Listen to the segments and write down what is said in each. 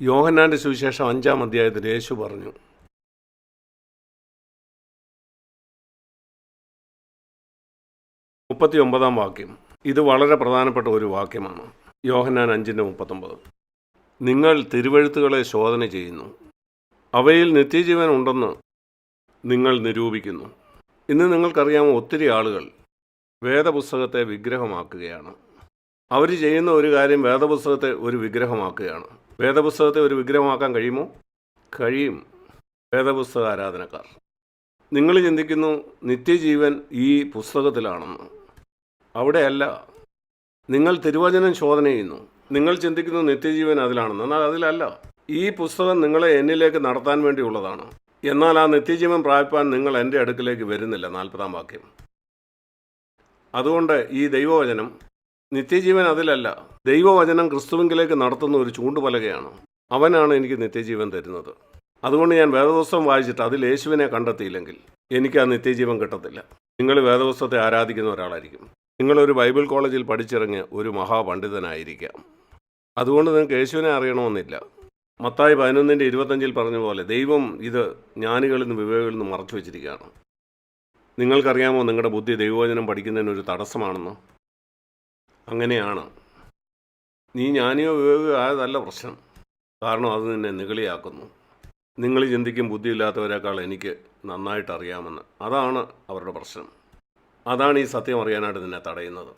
യോഹന്നാന്റെ സുവിശേഷം അഞ്ചാം അധ്യായത്തിൽ യേശു പറഞ്ഞു മുപ്പത്തി ഒമ്പതാം വാക്യം. ഇത് വളരെ പ്രധാനപ്പെട്ട ഒരു വാക്യമാണ്. യോഹന്നാൻ അഞ്ചിന്റെ മുപ്പത്തൊമ്പത്. നിങ്ങൾ തിരുവഴുത്തുകളെ ശോധന ചെയ്യുന്നു. അവയിൽ നിത്യജീവൻ ഉണ്ടെന്ന് നിങ്ങൾ നിരൂപിക്കുന്നു. ഇന്ന് നിങ്ങൾക്കറിയാമോ ഒത്തിരി ആളുകൾ വേദപുസ്തകത്തെ വിഗ്രഹമാക്കുകയാണ്. അവർ ചെയ്യുന്ന ഒരു കാര്യം വേദപുസ്തകത്തെ ഒരു വിഗ്രഹമാക്കുകയാണ്. വേദപുസ്തകത്തെ ഒരു വിഗ്രഹമാക്കാൻ കഴിയുമോ? കഴിയും. വേദപുസ്തക ആരാധനക്കാർ. നിങ്ങൾ ചിന്തിക്കുന്നു നിത്യജീവൻ ഈ പുസ്തകത്തിലാണെന്ന്. അവിടെയല്ല. നിങ്ങൾ തിരുവചനം ശോധന ചെയ്യുന്നു. നിങ്ങൾ ചിന്തിക്കുന്നു നിത്യജീവൻ അതിലാണെന്ന്. എന്നാൽ അതിലല്ല. ഈ പുസ്തകം നിങ്ങളെ എന്നിലേക്ക് നടത്താൻ വേണ്ടിയുള്ളതാണ്. എന്നാൽ ആ നിത്യജീവൻ പ്രാപിപ്പാൻ നിങ്ങൾ എന്റെ അടുക്കിലേക്ക് വരുന്നില്ല. നാൽപ്പതാം വാക്യം. അതുകൊണ്ട് ഈ ദൈവവചനം നിത്യജീവൻ അതിലല്ല. ദൈവവചനം ക്രിസ്തുവിങ്കിലേക്ക് നടത്തുന്ന ഒരു ചൂണ്ടുപലകയാണ്. അവനാണ് എനിക്ക് നിത്യജീവൻ തരുന്നത്. അതുകൊണ്ട് ഞാൻ വേദപുസ്തകം വായിച്ചിട്ട് അതിൽ യേശുവിനെ കണ്ടെത്തിയില്ലെങ്കിൽ എനിക്ക് ആ നിത്യജീവൻ കിട്ടത്തില്ല. നിങ്ങൾ വേദപുസ്തകത്തെ ആരാധിക്കുന്ന ഒരാളായിരിക്കും. നിങ്ങളൊരു ബൈബിൾ കോളേജിൽ പഠിച്ചിറങ്ങിയ ഒരു മഹാപണ്ഡിതനായിരിക്കാം. അതുകൊണ്ട് നിങ്ങൾക്ക് യേശുവിനെ അറിയണമെന്നില്ല. മത്തായി പതിനൊന്നിന്റെ ഇരുപത്തഞ്ചിൽ പറഞ്ഞ പോലെ ദൈവം ഇത് ജ്ഞാനികളിൽ നിന്ന് വിവേകളിൽ നിന്ന് മറച്ചു വെച്ചിരിക്കുകയാണ്. നിങ്ങൾക്കറിയാമോ നിങ്ങളുടെ ബുദ്ധി ദൈവവചനം പഠിക്കുന്നതിന് ഒരു തടസ്സമാണെന്ന്? അങ്ങനെയാണ്. നീ ജ്ഞാനിയോ വിവേകോ ആയതല്ല പ്രശ്നം. കാരണം അത് നിന്നെ നികളിയാക്കുന്നു നിങ്ങൾ ചിന്തിക്കും ബുദ്ധിയില്ലാത്തവരെക്കാൾ എനിക്ക് നന്നായിട്ട് അറിയാമെന്ന്. അതാണ് അവരുടെ പ്രശ്നം. അതാണ് ഈ സത്യം അറിയാനായിട്ട് നിന്നെ തടയുന്നത്.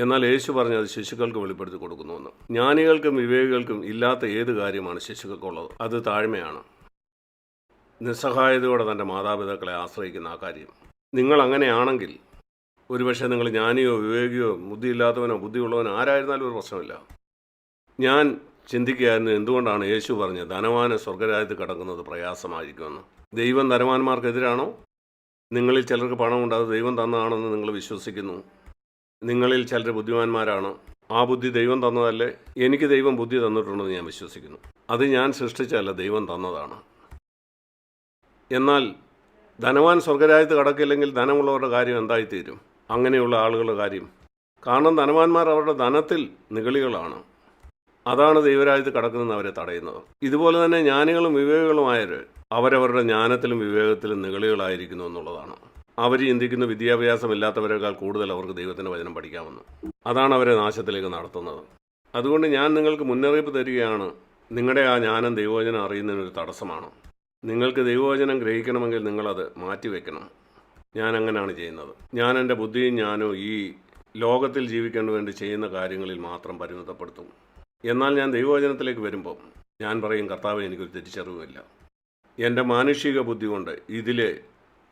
എന്നാൽ യേശു പറഞ്ഞത് ശിശുക്കൾക്ക് വെളിപ്പെടുത്തി കൊടുക്കുന്നുവെന്ന്. ജ്ഞാനികൾക്കും വിവേകികൾക്കും ഇല്ലാത്ത ഏത് കാര്യമാണ് ശിശുക്കൾക്കുള്ളത്? അത് താഴ്മയാണ്. നിസ്സഹായതയോടെ തന്റെ മാതാപിതാക്കളെ ആശ്രയിക്കുന്ന ആ കാര്യം. നിങ്ങൾ അങ്ങനെയാണെങ്കിൽ ഒരുപക്ഷെ നിങ്ങൾ ജ്ഞാനിയോ വിവേകിയോ ബുദ്ധിയില്ലാത്തവനോ ബുദ്ധിയുള്ളവനോ ആരായിരുന്നാലും ഒരു പ്രശ്നമില്ല. ഞാൻ ചിന്തിക്കുകയായിരുന്നു എന്തുകൊണ്ടാണ് യേശു പറഞ്ഞത് ധനവാന് സ്വർഗരാജ്യത്ത് കടക്കുന്നത് പ്രയാസമായിരിക്കുമെന്ന്. ദൈവം ധനവാന്മാർക്കെതിരാണോ? നിങ്ങളിൽ ചിലർക്ക് പണമുണ്ട് അത് ദൈവം തന്നതാണെന്ന് നിങ്ങൾ വിശ്വസിക്കുന്നു. നിങ്ങളിൽ ചിലർ ബുദ്ധിമാന്മാരാണ്. ആ ബുദ്ധി ദൈവം തന്നതല്ലേ? എനിക്ക് ദൈവം ബുദ്ധി തന്നിട്ടുണ്ടെന്ന് ഞാൻ വിശ്വസിക്കുന്നു. അത് ഞാൻ സൃഷ്ടിച്ചല്ല ദൈവം തന്നതാണ്. എന്നാൽ ധനവാൻ സ്വർഗരാജ്യത്ത് കടക്കില്ലെങ്കിൽ ധനമുള്ളവരുടെ കാര്യം എന്തായിത്തീരും? അങ്ങനെയുള്ള ആളുകളുടെ കാര്യം. കാരണം ധനവാന്മാർ അവരുടെ ധനത്തിൽ നിഗളികളാണ്. അതാണ് ദൈവരാജ്യത്ത് കടക്കുന്നത് അവരെ തടയുന്നത്. ഇതുപോലെ തന്നെ ജ്ഞാനികളും വിവേകികളുമായവർ അവരവരുടെ ജ്ഞാനത്തിലും വിവേകത്തിലും നിഗളികളായിരിക്കുന്നു എന്നുള്ളതാണ്. അവർ ചിന്തിക്കുന്ന വിദ്യാഭ്യാസമില്ലാത്തവരെക്കാൾ കൂടുതൽ അവർക്ക് ദൈവത്തിന്റെ വചനം പഠിക്കാമെന്ന്. അതാണ് അവരെ നാശത്തിലേക്ക് നടത്തുന്നത്. അതുകൊണ്ട് ഞാൻ നിങ്ങൾക്ക് മുന്നറിയിപ്പ് തരികയാണ് നിങ്ങളുടെ ആ ജ്ഞാനം ദൈവവചനം അറിയുന്നതിനൊരു തടസ്സമാണ്. നിങ്ങൾക്ക് ദൈവവചനം ഗ്രഹിക്കണമെങ്കിൽ നിങ്ങളത് മാറ്റിവെക്കണം. ഞാൻ അങ്ങനെയാണ് ചെയ്യുന്നത്. ഞാൻ എന്റെ ബുദ്ധിയും ഞാനും ഈ ലോകത്തിൽ ജീവിക്കാൻ വേണ്ടി ചെയ്യുന്ന കാര്യങ്ങളിൽ മാത്രം പരിമിതപ്പെടുത്തും എന്നാൽ ഞാൻ ദൈവവചനത്തിലേക്ക് വരുമ്പോൾ ഞാൻ പറയും കർത്താവ് എനിക്കൊരു തിരിച്ചറിവുമില്ല എന്റെ മാനുഷിക ബുദ്ധി കൊണ്ട് ഇതിലെ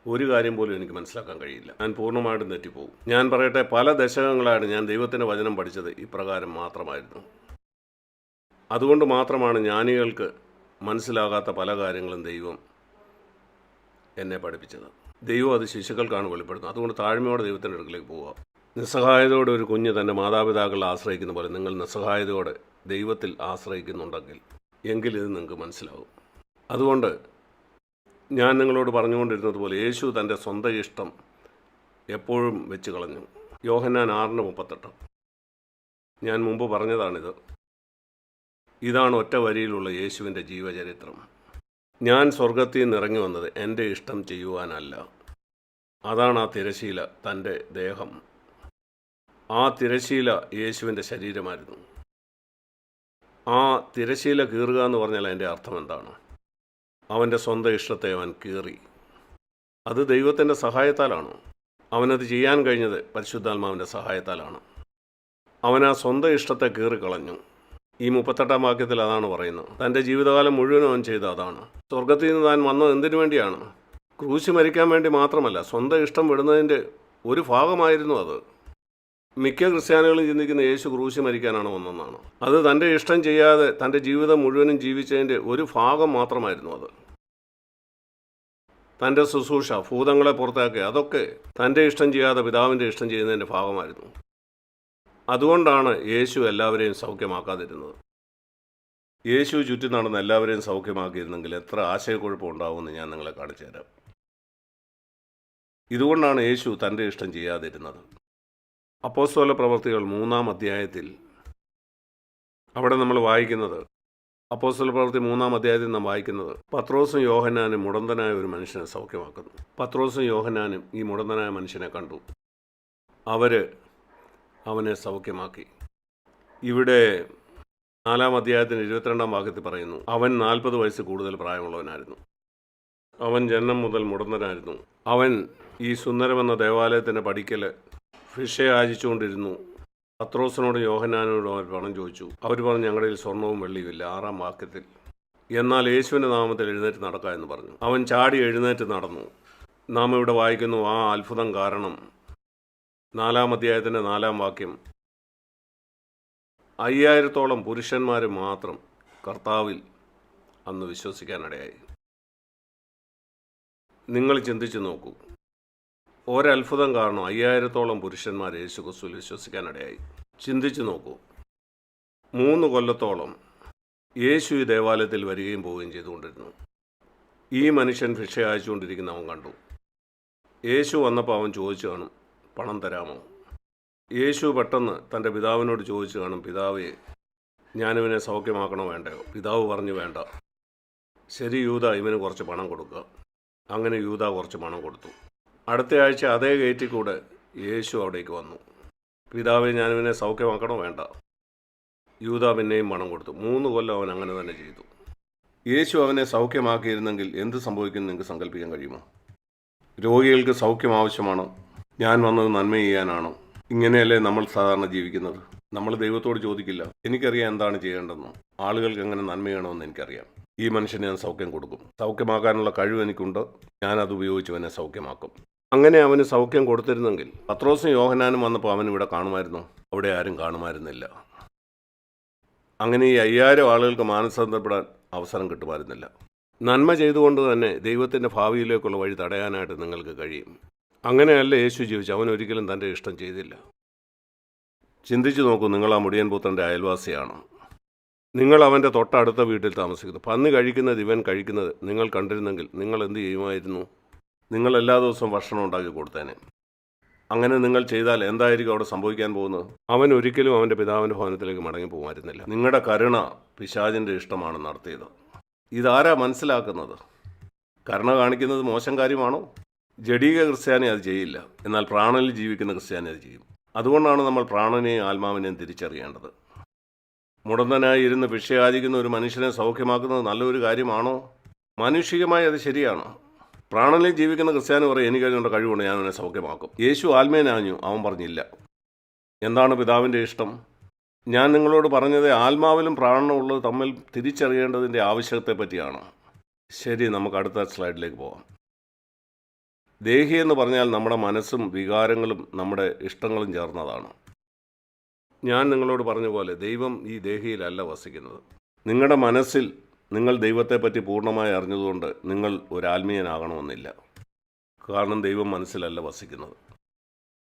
ഒരു കാര്യം പോലും എനിക്ക് മനസ്സിലാക്കാൻ കഴിയില്ല. ഞാൻ പൂർണമായിട്ടും തെറ്റിപ്പോകും ഞാൻ പറയട്ടെ പല ദശകങ്ങളായിട്ട് ഞാൻ ദൈവത്തിന്റെ വചനം പഠിച്ചത് ഇപ്രകാരം മാത്രമായിരുന്നു. അതുകൊണ്ട് മാത്രമാണ് ജ്ഞാനികൾക്ക് മനസ്സിലാകാത്ത പല കാര്യങ്ങളും ദൈവം എന്നെ പഠിപ്പിച്ചത്. ദൈവം അത് ശിശുക്കൾക്കാണ് വെളിപ്പെടുത്തുന്നത്. അതുകൊണ്ട് താഴ്മയോടെ ദൈവത്തിന്റെ അടുക്കിലേക്ക് പോവുക. നിസ്സഹായതയോടെ ഒരു കുഞ്ഞ് തന്റെ മാതാപിതാക്കളെ ആശ്രയിക്കുന്ന പോലെ നിങ്ങൾ നിസ്സഹായതയോടെ ദൈവത്തിൽ ആശ്രയിക്കുന്നുണ്ടെങ്കിൽ എങ്കിൽ ഇത് നിങ്ങൾക്ക് മനസ്സിലാവും. അതുകൊണ്ട് ഞാൻ നിങ്ങളോട് പറഞ്ഞുകൊണ്ടിരുന്നത് പോലെ യേശു തന്റെ സ്വന്തം ഇഷ്ടം എപ്പോഴും വെച്ച് കളഞ്ഞു. യോഹന്നാൻ ആറിന് മുപ്പത്തെട്ട്. ഞാൻ മുമ്പ് പറഞ്ഞതാണിത്. ഇതാണ് ഒറ്റ വരിയിലുള്ള യേശുവിന്റെ ജീവചരിത്രം. ഞാൻ സ്വർഗത്തിൽ നിന്ന് ഇറങ്ങി വന്നത് എന്റെ ഇഷ്ടം ചെയ്യുവാനല്ല. അതാണ് ആ തിരശീല തന്റെ ദേഹം. ആ തിരശീല യേശുവിന്റെ ശരീരമായിരുന്നു. ആ തിരശീല കീറുക എന്ന് പറഞ്ഞാൽ അതിന്റെ അർത്ഥം എന്താണ്? അവന്റെ സ്വന്തം ഇഷ്ടത്തെ അവൻ കീറി. അത് ദൈവത്തിന്റെ സഹായത്താലാണ്? അവനത് ചെയ്യാൻ കഴിഞ്ഞത് പരിശുദ്ധാത്മാവിന്റെ സഹായത്താലാണ്. അവൻ ആ സ്വന്തം ഇഷ്ടത്തെ കീറിക്കളഞ്ഞു. ഈ മുപ്പത്തെട്ടാം വാക്യത്തിൽ അതാണ് പറയുന്നത്. തന്റെ ജീവിതകാലം മുഴുവനും അവൻ ചെയ്ത അതാണ്. സ്വർഗത്തിൽ നിന്ന് താൻ വന്നത് എന്തിനു വേണ്ടിയാണ്? ക്രൂശി മരിക്കാൻ വേണ്ടി മാത്രമല്ല സ്വന്തം ഇഷ്ടം വിടുന്നതിന്റെ ഒരു ഭാഗമായിരുന്നു അത്. മിക്ക ക്രിസ്ത്യാനികളും ചിന്തിക്കുന്ന യേശു ക്രൂശി മരിക്കാനാണ് വന്നതെന്നാണ്. അത് തന്റെ ഇഷ്ടം ചെയ്യാതെ തന്റെ ജീവിതം മുഴുവനും ജീവിച്ചതിന്റെ ഒരു ഭാഗം മാത്രമായിരുന്നു അത്. തന്റെ ശുശ്രൂഷ ഭൂതങ്ങളെ പുറത്താക്കുക അതൊക്കെ തന്റെ ഇഷ്ടം ചെയ്യാതെ പിതാവിന്റെ ഇഷ്ടം ചെയ്യുന്നതിന്റെ ഭാഗമായിരുന്നു. അതുകൊണ്ടാണ് യേശു എല്ലാവരെയും സൗഖ്യമാക്കാതിരുന്നത്. യേശു ചുറ്റി നടന്ന് എല്ലാവരെയും സൗഖ്യമാക്കിയിരുന്നെങ്കിൽ എത്ര ആശയക്കുഴപ്പം ഉണ്ടാവുമെന്ന് ഞാൻ നിങ്ങളെ കാണിച്ചു തരാം. ഇതുകൊണ്ടാണ് യേശു തന്റെ ഇഷ്ടം ചെയ്യാതിരുന്നത്. അപ്പോസ്തോല പ്രവർത്തികൾ മൂന്നാം അധ്യായത്തിൽ അവിടെ നമ്മൾ വായിക്കുന്നത് അപ്പോസ്തല പ്രവർത്തി മൂന്നാം അധ്യായത്തിൽ നാം വായിക്കുന്നത് പത്രോസും യോഹനാനും മുടന്തനായ ഒരു മനുഷ്യനെ സൗഖ്യമാക്കുന്നു. പത്രോസും യോഹനാനും ഈ മുടന്തനായ മനുഷ്യനെ കണ്ടു. അവർ അവനെ സൗഖ്യമാക്കി. ഇവിടെ നാലാം അധ്യായത്തിന് ഇരുപത്തിരണ്ടാം വാക്യത്തിൽ പറയുന്നു അവൻ നാൽപ്പത് വയസ്സ് കൂടുതൽ പ്രായമുള്ളവനായിരുന്നു. അവൻ ജനനം മുതൽ മുടന്തനായിരുന്നു. അവൻ ഈ സുന്ദരമെന്ന ദേവാലയത്തിന്റെ പടിക്കൽ ഫിഷെ ആചിച്ചുകൊണ്ടിരുന്നു. പത്രോസിനോടും യോഹനാനോടും അവർ പണം ചോദിച്ചു. അവർ പറഞ്ഞു ഞങ്ങളുടെ കയ്യിൽ സ്വർണവും വെള്ളിയുമില്ല ആറാം വാക്യത്തിൽ എന്നാൽ യേശുവിന്റെ നാമത്തിൽ എഴുന്നേറ്റ് നടക്കുക എന്ന് പറഞ്ഞു. അവൻ ചാടി എഴുന്നേറ്റ് നടന്നു. നാം ഇവിടെ വായിക്കുന്നു ആ അത്ഭുതം കാരണം നാലാം അധ്യായത്തിന്റെ നാലാം വാക്യം. അയ്യായിരത്തോളം പുരുഷന്മാർ മാത്രം കർത്താവിൽ അന്ന് വിശ്വസിക്കാനിടയായി. നിങ്ങൾ ചിന്തിച്ചു നോക്കൂ. ഒരത്ഭുതം കാരണം അയ്യായിരത്തോളം പുരുഷന്മാർ യേശു ക്രിസ്തുവിൽ വിശ്വസിക്കാനിടയായി. ചിന്തിച്ചു നോക്കൂ. മൂന്ന് കൊല്ലത്തോളം യേശു ഈ ദേവാലയത്തിൽ വരികയും പോവുകയും ചെയ്തുകൊണ്ടിരുന്നു. ഈ മനുഷ്യൻ ഭിക്ഷ അയച്ചുകൊണ്ടിരിക്കുന്ന അവൻ കണ്ടു. യേശു വന്നപ്പോൾ അവൻ ചോദിച്ചു കാണും പണം തരാമോ? യേശു പെട്ടെന്ന് തന്റെ പിതാവിനോട് ചോദിച്ചു കാണും പിതാവേ ഞാനിവനെ സൗഖ്യമാക്കണോ വേണ്ടയോ? പിതാവ് പറഞ്ഞു വേണ്ട. ശരി യൂത ഇവന് കുറച്ച് പണം കൊടുക്കുക അങ്ങനെ യൂത കുറച്ച് പണം കൊടുത്തു. അടുത്ത ആഴ്ച അതേ ഗേറ്റിൽ കൂടെ യേശു അവിടേക്ക് വന്നു. പിതാവെ ഞാനിവനെ സൗഖ്യമാക്കണോ? വേണ്ട. യൂത പിന്നെയും പണം കൊടുത്തു. മൂന്ന് കൊല്ലം അവൻ അങ്ങനെ തന്നെ ചെയ്തു. യേശു അവനെ സൗഖ്യമാക്കിയിരുന്നെങ്കിൽ എന്ത് സംഭവിക്കും നിങ്ങൾക്ക് സങ്കല്പിക്കാൻ കഴിയുമോ? രോഗികൾക്ക് സൗഖ്യം ആവശ്യമാണ്? ഞാൻ വന്നത് നന്മ ചെയ്യാനാണോ? ഇങ്ങനെയല്ലേ നമ്മൾ സാധാരണ ജീവിക്കുന്നത്? നമ്മൾ ദൈവത്തോട് ചോദിക്കില്ല. എനിക്കറിയാം എന്താണ് ചെയ്യേണ്ടതെന്ന്. ആളുകൾക്ക് എങ്ങനെ നന്മ ചെയ്യണമെന്ന് എനിക്കറിയാം. ഈ മനുഷ്യന് ഞാൻ സൗഖ്യം കൊടുക്കും. സൗഖ്യമാക്കാനുള്ള കഴിവ് എനിക്കുണ്ട്. ഞാനത് ഉപയോഗിച്ച് അവനെ സൗഖ്യമാക്കും. അങ്ങനെ അവന് സൗഖ്യം കൊടുത്തിരുന്നെങ്കിൽ പത്രോസും യോഹനാനും വന്നപ്പോൾ അവൻ ഇവിടെ കാണുമായിരുന്നു? അവിടെ ആരും കാണുമായിരുന്നില്ല. അങ്ങനെ ഈ അയ്യായിരം ആളുകൾക്ക് മാനസാന്തരപ്പെടാൻ അവസരം കിട്ടുമായിരുന്നില്ല. നന്മ ചെയ്തുകൊണ്ട് തന്നെ ദൈവത്തിന്റെ ഭാവിയിലേക്കുള്ള വഴി തടയാനായിട്ട് നിങ്ങൾക്ക് കഴിയും. അങ്ങനെയല്ല യേശു ജീവിച്ചു. അവൻ ഒരിക്കലും തന്റെ ഇഷ്ടം ചെയ്തില്ല. ചിന്തിച്ചു നോക്കൂ നിങ്ങൾ ആ മുടിയൻ പുത്രന്റെ അയൽവാസിയാണ്. നിങ്ങൾ അവന്റെ തൊട്ടടുത്ത വീട്ടിൽ താമസിക്കുന്നു. പന്ന് കഴിക്കുന്നത് ഇവൻ കഴിക്കുന്നത് നിങ്ങൾ കണ്ടിരുന്നെങ്കിൽ നിങ്ങൾ എന്ത് ചെയ്യുമായിരുന്നു? നിങ്ങൾ എല്ലാ ദിവസവും ഭക്ഷണം ഉണ്ടാക്കി കൊടുത്തേനെ. അങ്ങനെ നിങ്ങൾ ചെയ്താൽ എന്തായിരിക്കും അവിടെ സംഭവിക്കാൻ പോകുന്നത്? അവൻ ഒരിക്കലും അവന്റെ പിതാവിന്റെ ഭവനത്തിലേക്ക് മടങ്ങി പോകുമായിരുന്നില്ല. നിങ്ങളുടെ കരുണ പിശാചിന്റെ ഇഷ്ടമാണ് നടത്തിയത്. ഇതാരാ മനസ്സിലാക്കുന്നത്? കരുണ കാണിക്കുന്നത് മോശം കാര്യമാണോ? ജഡീക ക്രിസ്ത്യാനി അത് ചെയ്യില്ല. എന്നാൽ പ്രാണനിൽ ജീവിക്കുന്ന ക്രിസ്ത്യാനി അത് ചെയ്യും. അതുകൊണ്ടാണ് നമ്മൾ പ്രാണനെയും ആത്മാവിനെയും തിരിച്ചറിയേണ്ടത്. മുടന്തനായി ഇരുന്ന് ഭിക്ഷയാചിക്കുന്ന ഒരു മനുഷ്യനെ സൗഖ്യമാക്കുന്നത് നല്ലൊരു കാര്യമാണോ? മാനുഷികമായി അത് ശരിയാണോ? പ്രാണനിൽ ജീവിക്കുന്ന ക്രിസ്ത്യാനി പറയും എനിക്ക് അതിനുള്ള കഴിവുണ്ട് ഞാൻ അവനെ സൗഖ്യമാക്കും. യേശു ആത്മേനാഞ്ഞു അവൻ പറഞ്ഞില്ല. എന്താണ് പിതാവിന്റെ ഇഷ്ടം? ഞാൻ നിങ്ങളോട് പറഞ്ഞത് ആത്മാവിലും പ്രാണനും ഉള്ളത് തമ്മിൽ തിരിച്ചറിയേണ്ടതിന്റെ ആവശ്യത്തെ പറ്റിയാണ്. ശരി നമുക്ക് അടുത്ത സ്ലൈഡിലേക്ക് പോകാം ദേഹി എന്ന് പറഞ്ഞാൽ നമ്മുടെ മനസ്സും വികാരങ്ങളും നമ്മുടെ ഇഷ്ടങ്ങളും ചേർന്നതാണ്. ഞാൻ നിങ്ങളോട് പറഞ്ഞ പോലെ ദൈവം ഈ ദേഹിയിലല്ല വസിക്കുന്നത്. നിങ്ങളുടെ മനസ്സിൽ നിങ്ങൾ ദൈവത്തെപ്പറ്റി പൂർണമായി അറിഞ്ഞതുകൊണ്ട് നിങ്ങൾ ഒരു ആത്മീയനാകണമെന്നില്ല. കാരണം ദൈവം മനസ്സിലല്ല വസിക്കുന്നത്.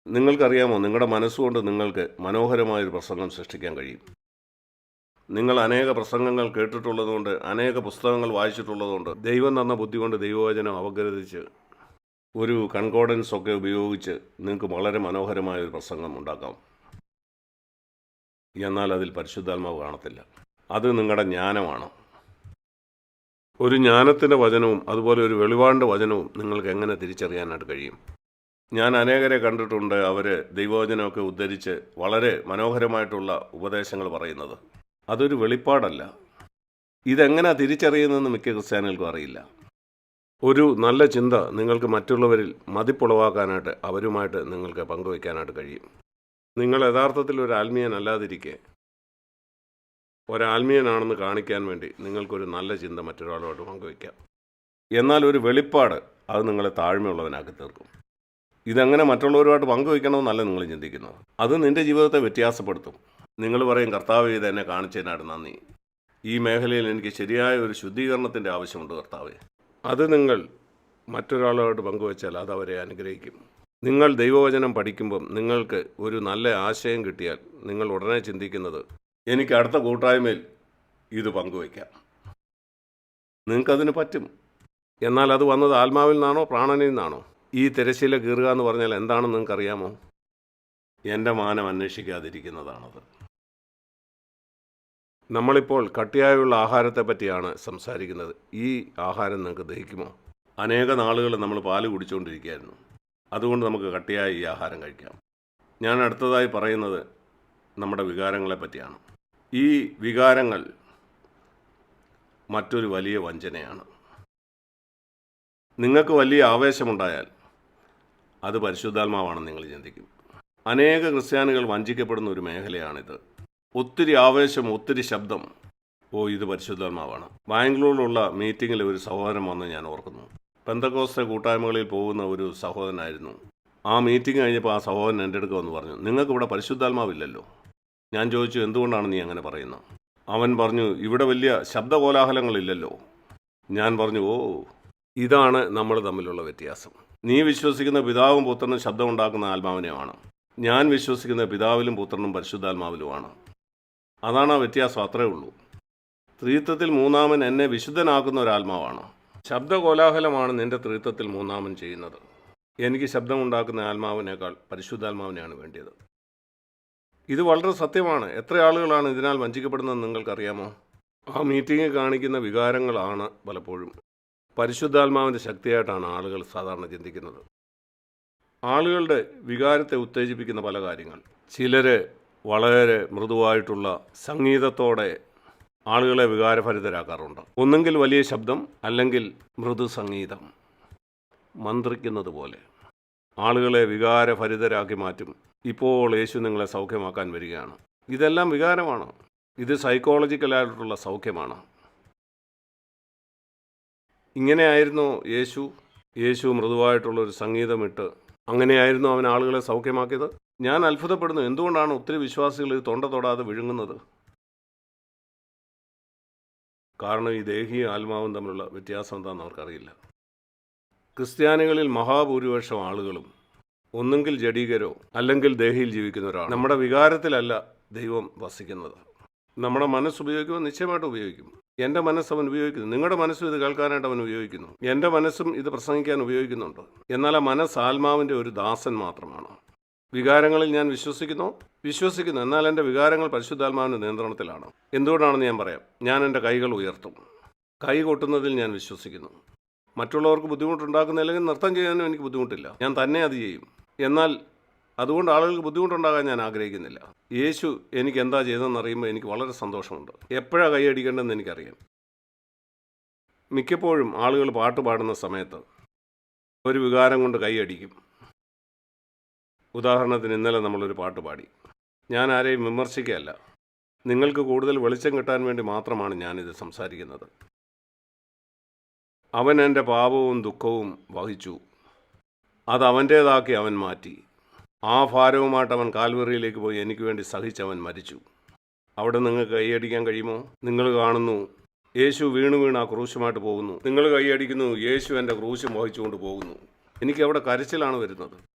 നിങ്ങൾക്കറിയാമോ നിങ്ങളുടെ മനസ്സുകൊണ്ട് നിങ്ങൾക്ക് മനോഹരമായൊരു പ്രസംഗം സൃഷ്ടിക്കാൻ കഴിയും. നിങ്ങൾ അനേക പ്രസംഗങ്ങൾ കേട്ടിട്ടുള്ളതുകൊണ്ട് അനേക പുസ്തകങ്ങൾ വായിച്ചിട്ടുള്ളതുകൊണ്ട് ദൈവം തന്ന ബുദ്ധി കൊണ്ട് ദൈവവചനം അപഗ്രഥിച്ച് ഒരു കൺകോഡൻസ് ഒക്കെ ഉപയോഗിച്ച് നിങ്ങൾക്ക് വളരെ മനോഹരമായ ഒരു പ്രസംഗം ഉണ്ടാക്കാം. എന്നാൽ അതിൽ പരിശുദ്ധാത്മാവ് കാണത്തില്ല. അത് നിങ്ങളുടെ ജ്ഞാനമാണ്. ഒരു ജ്ഞാനത്തിന്റെ വചനവും അതുപോലെ ഒരു വെളിവാണ്ട് വചനവും നിങ്ങൾക്ക് എങ്ങനെ തിരിച്ചറിയാനായിട്ട് കഴിയും? ഞാൻ അനേകരെ കണ്ടിട്ടുണ്ട് അവർ ദൈവവചനമൊക്കെ ഉദ്ധരിച്ച് വളരെ മനോഹരമായിട്ടുള്ള ഉപദേശങ്ങൾ പറയുന്നത്. അതൊരു വെളിപ്പാടല്ല. ഇതെങ്ങനെ തിരിച്ചറിയുന്നതെന്ന് മിക്ക ക്രിസ്ത്യാനികൾക്കും അറിയില്ല. ഒരു നല്ല ചിന്ത നിങ്ങൾക്ക് മറ്റുള്ളവരിൽ മതിപ്പുളവാക്കാനായിട്ട് അവരുമായിട്ട് നിങ്ങൾക്ക് പങ്കുവയ്ക്കാനായിട്ട് കഴിയും. നിങ്ങൾ യഥാർത്ഥത്തിൽ ഒരു ആത്മീയനല്ലാതിരിക്കെ ഒരാത്മീയനാണെന്ന് കാണിക്കാൻ വേണ്ടി നിങ്ങൾക്കൊരു നല്ല ചിന്ത മറ്റൊരാളുമായിട്ട് പങ്കുവയ്ക്കാം. എന്നാൽ ഒരു വെളിപ്പാട് അത് നിങ്ങളെ താഴ്മയുള്ളവനാക്കി തീർക്കും. ഇതെങ്ങനെ മറ്റുള്ളവരുമായിട്ട് പങ്കുവയ്ക്കണമെന്നല്ല നിങ്ങൾ ചിന്തിക്കുന്നത്. അത് നിന്റെ ജീവിതത്തെ വ്യത്യാസപ്പെടുത്തും. നിങ്ങൾ പറയും കർത്താവ് ഇത് എന്നെ കാണിച്ചതിനായിട്ട് നന്ദി. ഈ മേഖലയിൽ എനിക്ക് ശരിയായ ഒരു ശുദ്ധീകരണത്തിന്റെ ആവശ്യമുണ്ട് കർത്താവെ. അത് നിങ്ങൾ മറ്റൊരാളോട് പങ്കുവച്ചാൽ അത് അവരെ അനുഗ്രഹിക്കും. നിങ്ങൾ ദൈവവചനം പഠിക്കുമ്പം നിങ്ങൾക്ക് ഒരു നല്ല ആശയം കിട്ടിയാൽ നിങ്ങൾ ഉടനെ ചിന്തിക്കുന്നത് എനിക്ക് അടുത്ത കൂട്ടായ്മയിൽ ഇത് പങ്കുവയ്ക്കാം. നിങ്ങൾക്കതിന് പറ്റും. എന്നാൽ അത് വന്നത് ആത്മാവിൽ നിന്നാണോ പ്രാണനിൽ നിന്നാണോ? ഈ തിരശ്ശീല കീറുക എന്ന് പറഞ്ഞാൽ എന്താണെന്ന് നിങ്ങൾക്കറിയാമോ? എന്റെ മാനം അന്വേഷിക്കാതിരിക്കുന്നതാണത്. നമ്മളിപ്പോൾ കട്ടിയായുള്ള ആഹാരത്തെ പറ്റിയാണ് സംസാരിക്കുന്നത്. ഈ ആഹാരം നിങ്ങൾക്ക് ദഹിക്കുമോ? അനേക നാളുകൾ നമ്മൾ പാൽ കുടിച്ചുകൊണ്ടിരിക്കുകയായിരുന്നു. അതുകൊണ്ട് നമുക്ക് കട്ടിയായ ഈ ആഹാരം കഴിക്കാം. ഞാൻ അടുത്തതായി പറയുന്നത് നമ്മുടെ വികാരങ്ങളെ പറ്റിയാണ് ഈ വികാരങ്ങൾ മറ്റൊരു വലിയ വഞ്ചനയാണ്. നിങ്ങൾക്ക് വലിയ ആവേശമുണ്ടായാൽ അത് പരിശുദ്ധാത്മാവാണെന്ന് നിങ്ങൾ ചിന്തിക്കും. അനേക ക്രിസ്ത്യാനികൾ വഞ്ചിക്കപ്പെടുന്ന ഒരു മേഖലയാണിത്. ഒത്തിരി ആവേശം ഒത്തിരി ശബ്ദം. ഓ ഇത് പരിശുദ്ധാത്മാവാണ് ബാംഗ്ലൂരിലുള്ള മീറ്റിങ്ങിൽ ഒരു സഹോദരൻ വന്ന് ഞാൻ ഓർക്കുന്നു. പെന്തക്കോസ്ത കൂട്ടായ്മകളിൽ പോകുന്ന ഒരു സഹോദരനായിരുന്നു. ആ മീറ്റിംഗ് കഴിഞ്ഞപ്പോൾ ആ സഹോദരൻ എന്റെ അടുക്ക് വന്ന് പറഞ്ഞു നിങ്ങൾക്കിവിടെ പരിശുദ്ധാത്മാവില്ലല്ലോ? ഞാൻ ചോദിച്ചു എന്തുകൊണ്ടാണ് നീ അങ്ങനെ പറയുന്നത് അവൻ പറഞ്ഞു ഇവിടെ വലിയ ശബ്ദകോലാഹലങ്ങളില്ലല്ലോ. ഞാൻ പറഞ്ഞു ഓ ഇതാണ് നമ്മൾ തമ്മിലുള്ള വ്യത്യാസം. നീ വിശ്വസിക്കുന്ന പിതാവും പുത്രനും ശബ്ദമുണ്ടാക്കുന്ന ആത്മാവിനെയാണ്. ഞാൻ വിശ്വസിക്കുന്ന പിതാവിലും പുത്രനും പരിശുദ്ധാത്മാവിലുമാണ്. അതാണ് ആ വ്യത്യാസം അത്രേ ഉള്ളൂ. ത്രിത്വത്തിൽ മൂന്നാമൻ എന്നെ വിശുദ്ധനാക്കുന്ന ഒരാത്മാവാണ്. ശബ്ദകോലാഹലമാണ് നിന്റെ ത്രിത്വത്തിൽ മൂന്നാമൻ ചെയ്യുന്നത്. എനിക്ക് ശബ്ദമുണ്ടാക്കുന്ന ആത്മാവിനേക്കാൾ പരിശുദ്ധാത്മാവിനെയാണ് വേണ്ടിയത്. ഇത് വളരെ സത്യമാണ്. എത്ര ആളുകളാണ് ഇതിനാൽ വഞ്ചിക്കപ്പെടുന്നതെന്ന് നിങ്ങൾക്കറിയാമോ? ആ മീറ്റിംഗ് കാണിക്കുന്ന വികാരങ്ങളാണ് പലപ്പോഴും. പരിശുദ്ധാത്മാവിന്റെ ശക്തിയായിട്ടാണ് ആളുകൾ സാധാരണ ചിന്തിക്കുന്നത്. ആളുകളുടെ വികാരത്തെ ഉത്തേജിപ്പിക്കുന്ന പല കാര്യങ്ങൾ. ചിലർ വളരെ മൃദുവായിട്ടുള്ള സംഗീതത്തോടെ ആളുകളെ വികാരഭരിതരാക്കാറുണ്ട്. ഒന്നെങ്കിൽ വലിയ ശബ്ദം അല്ലെങ്കിൽ മൃദു സംഗീതം. മന്ത്രിക്കുന്നത് പോലെ. ആളുകളെ വികാരഭരിതരാക്കി മാറ്റും. ഇപ്പോൾ യേശു നിങ്ങളെ സൗഖ്യമാക്കാൻ വരികയാണ്. ഇതെല്ലാം വികാരമാണ്. ഇത് സൈക്കോളജിക്കലായിട്ടുള്ള സൗഖ്യമാണ്. ഇങ്ങനെയായിരുന്നു യേശു. യേശു മൃദുവായിട്ടുള്ളൊരു സംഗീതമിട്ട് അങ്ങനെയായിരുന്നു അവൻ ആളുകളെ സൗഖ്യമാക്കിയത്. ഞാൻ അത്ഭുതപ്പെടുന്നു. എന്തുകൊണ്ടാണ് ഒത്തിരി വിശ്വാസികൾ ഇത് തൊണ്ട തൊടാതെ വിഴുങ്ങുന്നത്? കാരണം ഈ ദേഹിയും ആത്മാവും തമ്മിലുള്ള വ്യത്യാസം എന്താണെന്ന് അവർക്കറിയില്ല. ക്രിസ്ത്യാനികളിൽ മഹാഭൂരിപക്ഷം ആളുകളും ഒന്നുകിൽ ജഡീകരോ അല്ലെങ്കിൽ ദേഹിയിൽ ജീവിക്കുന്നവരാണ് നമ്മുടെ വികാരത്തിലല്ല ദൈവം വസിക്കുന്നത്. നമ്മുടെ മനസ്സ് ഉപയോഗിക്കുമ്പോൾ നിശ്ചയമായിട്ട് ഉപയോഗിക്കും. എന്റെ മനസ്സ് അവൻ ഉപയോഗിക്കുന്നു. നിങ്ങളുടെ മനസ്സും ഇത് കേൾക്കാനായിട്ട് അവൻ ഉപയോഗിക്കുന്നു. എന്റെ മനസ്സും ഇത് പ്രസംഗിക്കാൻ ഉപയോഗിക്കുന്നുണ്ട്. എന്നാൽ ആ മനസ്സ് ആത്മാവിന്റെ ഒരു ദാസൻ മാത്രമാണ്. വികാരങ്ങളിൽ ഞാൻ വിശ്വസിക്കുന്നു. വിശ്വസിക്കുന്നു. എന്നാൽ എന്റെ വികാരങ്ങൾ പരിശുദ്ധാത്മാവിന്റെ നിയന്ത്രണത്തിലാണ്. എന്തുകൊണ്ടാണെന്ന് ഞാൻ പറയാം. ഞാൻ എന്റെ കൈകൾ ഉയർത്തും. കൈ കൊട്ടുന്നതിൽ ഞാൻ വിശ്വസിക്കുന്നു. മറ്റുള്ളവർക്ക് ബുദ്ധിമുട്ടുണ്ടാക്കുന്നില്ലെങ്കിൽ നൃത്തം ചെയ്യാനും എനിക്ക് ബുദ്ധിമുട്ടില്ല. ഞാൻ തന്നെ അത് ചെയ്യും. എന്നാൽ അതുകൊണ്ട് ആളുകൾക്ക് ബുദ്ധിമുട്ടുണ്ടാകാൻ ഞാൻ ആഗ്രഹിക്കുന്നില്ല. യേശു എനിക്ക് എന്താ ചെയ്തതെന്ന് അറിയുമ്പോൾ എനിക്ക് വളരെ സന്തോഷമുണ്ട്. എപ്പോഴാണ് കൈയടിക്കേണ്ടതെന്ന് എനിക്കറിയാം. മിക്കപ്പോഴും ആളുകൾ പാട്ട് പാടുന്ന സമയത്ത് ഒരു വികാരം കൊണ്ട് കൈയടിക്കും ഉദാഹരണത്തിന് ഇന്നലെ നമ്മളൊരു പാട്ട് പാടി. ഞാൻ ആരെയും വിമർശിക്കുകയല്ല. നിങ്ങൾക്ക് കൂടുതൽ വെളിച്ചം കിട്ടാൻ വേണ്ടി മാത്രമാണ് ഞാനിത് സംസാരിക്കുന്നത്. അവൻ എന്റെ പാപവും ദുഃഖവും വഹിച്ചു. അത് അവന്റേതാക്കി അവൻ മാറ്റി. ആ ഭാരവുമായിട്ട് അവൻ കാൽവറിയിലേക്ക് പോയി എനിക്ക് വേണ്ടി സഹിച്ചവൻ മരിച്ചു. അവിടെ നിങ്ങൾക്ക് കൈയടിക്കാൻ കഴിയുമോ? നിങ്ങൾ കാണുന്നു. യേശു വീണു വീണ് ആ ക്രൂശുമായിട്ട് പോകുന്നു. നിങ്ങൾ കൈയടിക്കുന്നു. യേശു എന്റെ ക്രൂശ് വഹിച്ചുകൊണ്ട് പോകുന്നു. എനിക്ക് അവിടെ കരച്ചിലാണ് വരുന്നത്.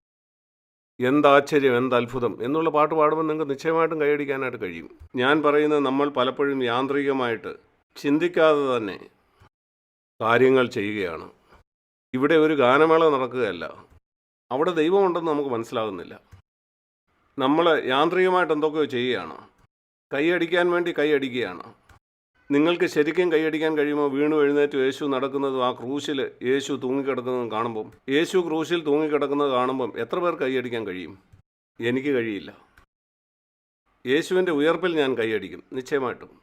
എന്താശ്ചര്യം എന്തത്ഭുതം എന്നുള്ള പാട്ട് പാടുമ്പോൾ നിങ്ങൾക്ക് നിശ്ചയമായിട്ടും കൈയടിക്കാനായിട്ട് കഴിയും. ഞാൻ പറയുന്നത് നമ്മൾ പലപ്പോഴും യാന്ത്രികമായിട്ട് ചിന്തിക്കാതെ തന്നെ കാര്യങ്ങൾ ചെയ്യുകയാണ്. ഇവിടെ ഒരു ഗാനമേള നടക്കുകയല്ല. അവിടെ ദൈവമുണ്ടെന്ന് നമുക്ക് മനസ്സിലാകുന്നില്ല. നമ്മൾ യാന്ത്രികമായിട്ട് എന്തൊക്കെയോ ചെയ്യുകയാണ്. കൈയടിക്കാൻ വേണ്ടി കൈയടിക്കുകയാണ്. നിങ്ങൾക്ക് ശരിക്കും കൈയടിക്കാൻ കഴിയുമോ? വീണു എഴുന്നേറ്റ് യേശു നടക്കുന്നതും ആ ക്രൂശിൽ യേശു തൂങ്ങിക്കിടക്കുന്നതും കാണുമ്പം. യേശു ക്രൂശിൽ തൂങ്ങിക്കിടക്കുന്നത് കാണുമ്പം എത്ര പേർ കൈയടിക്കാൻ കഴിയും? എനിക്ക് കഴിയില്ല. യേശുവിന്റെ ഉയർപ്പിൽ ഞാൻ കൈയടിക്കും. നിശ്ചയമായിട്ടും.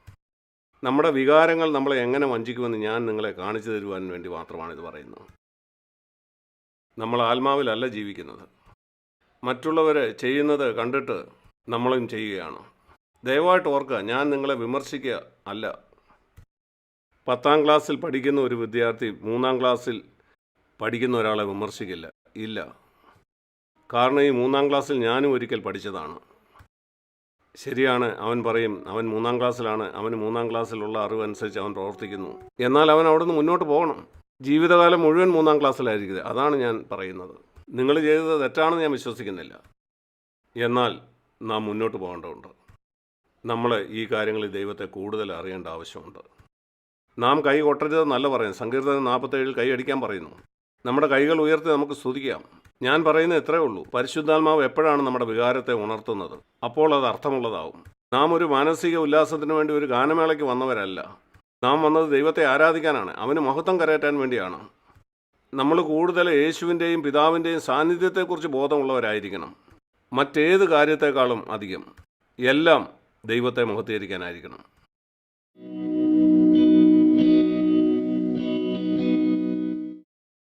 നമ്മുടെ വികാരങ്ങൾ നമ്മളെ എങ്ങനെ വഞ്ചിക്കുമെന്ന് ഞാൻ നിങ്ങളെ കാണിച്ചു തരുവാൻ വേണ്ടി മാത്രമാണ് ഇത് പറയുന്നത്. നമ്മൾ ആത്മാവിലല്ല ജീവിക്കുന്നത്. മറ്റുള്ളവർ ചെയ്യുന്നത് കണ്ടിട്ട് നമ്മളും ചെയ്യുകയാണ്. ദയവായിട്ട് ഓർക്കുക ഞാൻ നിങ്ങളെ വിമർശിക്കുക അല്ല. പത്താം ക്ലാസ്സിൽ പഠിക്കുന്ന ഒരു വിദ്യാർത്ഥി മൂന്നാം ക്ലാസ്സിൽ പഠിക്കുന്ന ഒരാളെ വിമർശിക്കില്ല. ഇല്ല. കാരണം ഈ മൂന്നാം ക്ലാസ്സിൽ ഞാനും ഒരിക്കൽ പഠിച്ചതാണ്. ശരിയാണ് അവൻ പറയും അവൻ മൂന്നാം ക്ലാസ്സിലാണ് അവന് മൂന്നാം ക്ലാസ്സിലുള്ള അറിവനുസരിച്ച് അവൻ പ്രവർത്തിക്കുന്നു. എന്നാൽ അവൻ അവിടെ നിന്ന് മുന്നോട്ട് പോകണം. ജീവിതകാലം മുഴുവൻ മൂന്നാം ക്ലാസ്സിലായിരിക്കും അതാണ് ഞാൻ പറയുന്നത്. നിങ്ങൾ ചെയ്തത് തെറ്റാണെന്ന് ഞാൻ വിശ്വസിക്കുന്നില്ല. എന്നാൽ നാം മുന്നോട്ട് പോകേണ്ടതുണ്ട്. നമ്മൾ ഈ കാര്യങ്ങളിൽ ദൈവത്തെ കൂടുതൽ അറിയേണ്ട ആവശ്യമുണ്ട്. നാം കൈ കൊട്ടരുതെന്നല്ല പറയുന്നത്. സങ്കീർത്തനം നാൽപ്പത്തേഴിൽ കൈ അടിക്കാൻ പറയുന്നു. നമ്മുടെ കൈകൾ ഉയർത്തി നമുക്ക് സ്തുതിക്കാം. ഞാൻ പറയുന്നത് ഇത്രയേ ഉള്ളൂ. പരിശുദ്ധാത്മാവ് എപ്പോഴാണ് നമ്മുടെ വികാരത്തെ ഉണർത്തുന്നത്? അപ്പോൾ അത് അർത്ഥമുള്ളതാവും. നാം ഒരു മാനസിക ഉല്ലാസത്തിന് വേണ്ടി ഒരു ഗാനമേളയ്ക്ക് വന്നവരല്ല. നാം വന്നത് ദൈവത്തെ ആരാധിക്കാനാണ്. അവന് മഹത്വം കരയറ്റാൻ വേണ്ടിയാണ്. നമ്മൾ കൂടുതൽ യേശുവിന്റെയും പിതാവിന്റെയും സാന്നിധ്യത്തെക്കുറിച്ച് ബോധമുള്ളവരായിരിക്കണം. മറ്റേത് കാര്യത്തെക്കാളും അധികം. എല്ലാം ദൈവത്തെ മഹത്വീകരിക്കാനായിരിക്കണം.